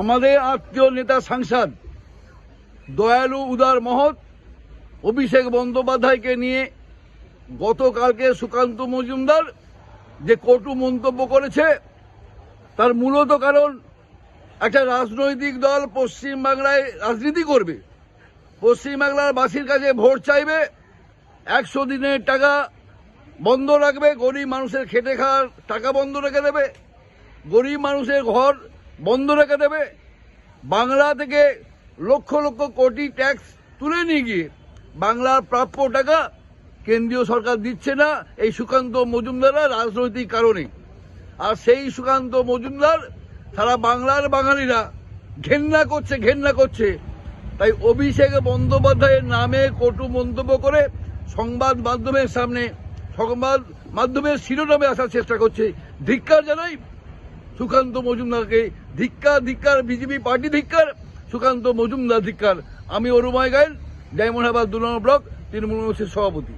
আমাদের আত্মীয় নেতা সাংসদ দয়ালু উদার মহৎ অভিষেক বন্দ্যোপাধ্যায়কে নিয়ে গতকালকে সুকান্ত মজুমদার যে কটু মন্তব্য করেছে, তার মূলত কারণ একটা রাজনৈতিক দল পশ্চিমবাংলায় রাজনীতি করবে। পশ্চিমবাংলার বাসীর কাছে ভোট চাইবে, একশো দিনের টাকা বন্ধ রাখবে, গরিব মানুষের খেটে খাওয়ার টাকা বন্ধ রেখে দেবে। গরিব মানুষের ঘর বন্ধ রেখে দেবে। বাংলা থেকে লক্ষ লক্ষ কোটি ট্যাক্স তুলে নিয়ে গিয়ে বাংলার প্রাপ্য টাকা কেন্দ্রীয় সরকার দিচ্ছে না এই সুকান্ত মজুমদাররা রাজনৈতিক কারণে। আর সেই সুকান্ত মজুমদার সারা বাংলার বাঙালিরা ঘেন্না করছে ঘেন্না করছে। তাই অভিষেক বন্দ্যোপাধ্যায়ের নামে কটু মন্তব্য করে সংবাদ মাধ্যমের সামনে, সংবাদ মাধ্যমের শিরোনামে আসার চেষ্টা করছে। ধিক্কার জানাই সুকান্ত মজুমদারকে ধিক্কার ধিক্কার, বিজেপি পার্টি ধিক্কার, সুকান্ত মজুমদার ধিক্কার। আমি অরুময় গাইল, ডায়মন্ড হাবার দু নম্বর ব্লক, তৃণমূল কংগ্রেসের সভাপতি।